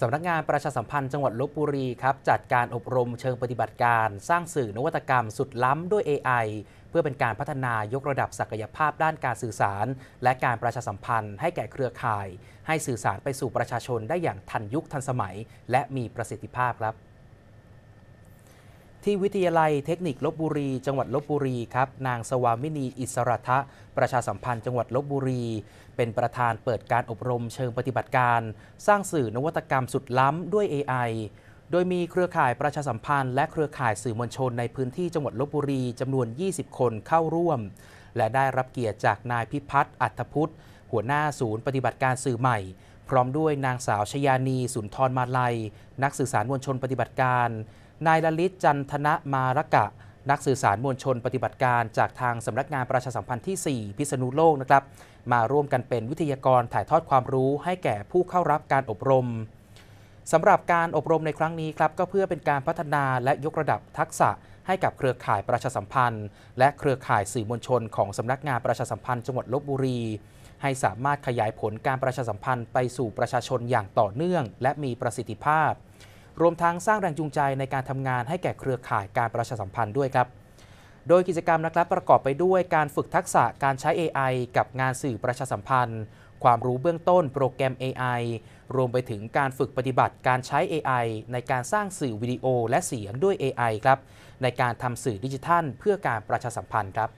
สำนักงานประชาสัมพันธ์จังหวัดลบบุรีครับจัดการอบรมเชิงปฏิบัติการ สร้างสื่อนวัตกรรมสุดล้ำด้วย AI เพื่อเป็นการพัฒนายกระดับศักยภาพด้านการสื่อสาร และการประชาสัมพันธ์ให้แก่เครือข่าย ให้สื่อสารไปสู่ประชาชนได้อย่างทันยุคทันสมัย และมีประสิทธิภาพครับ ที่วิทยาลัยเทคนิคลบบุรี จังหวัดลบบุรีครับนางสวามินีอิสระทะ ประชาสัมพันธ์จังหวัดลบบุรี เป็นประธานเปิดการอบรมเชิงปฏิบัติการ สร้างสื่อนวัตกรรมสุดล้ำด้วย AI โดยมีเครือข่ายประชาสัมพันธ์และเครือข่ายสื่อมวลชนในพื้นที่จังหวัดลบบุรีจำนวน 20 คนเข้าร่วม และได้รับเกียรติจากนายพิพัฒน์อัธพุทธ หัวหน้าศูนย์ปฏิบัติการสื่อใหม่ พร้อมด้วยนางสาวชยานีสุนทรมาลัย นักสื่อสารมวลชนปฏิบัติการ นายลลิตจันทนะมารกะ นักสื่อสารมวลชนปฏิบัติการจากทางสำนักงานประชาสัมพันธ์ที่ 4 พิษณุโลกนะครับ มาร่วมกันเป็นวิทยากรถ่ายทอดความรู้ให้แก่ผู้เข้ารับการอบรมสำหรับการอบรมในครั้งนี้ครับก็เพื่อเป็นการพัฒนาและยกระดับทักษะให้กับเครือข่ายประชาสัมพันธ์ และเครือข่ายสื่อมวลชนของสำนักงานประชาสัมพันธ์จังหวัดลบบุรี ให้สามารถขยายผลการประชาสัมพันธ์ไปสู่ประชาชนอย่างต่อเนื่อง และมีประสิทธิภาพ รวมทั้งสร้างแรงจูงใจในการทำงานให้แก่เครือข่ายการประชาสัมพันธ์ด้วยครับ โดยกิจกรรมนะครับประกอบไปด้วยการฝึกทักษะการใช้ AI กับงานสื่อประชาสัมพันธ์ ความรู้เบื้องต้นโปรแกรม AI รวมไปถึงการฝึกปฏิบัติการใช้ AI ในการสร้างสื่อวิดีโอและเสียงด้วย AI ครับในการทำสื่อดิจิทัล เพื่อการประชาสัมพันธ์ครับ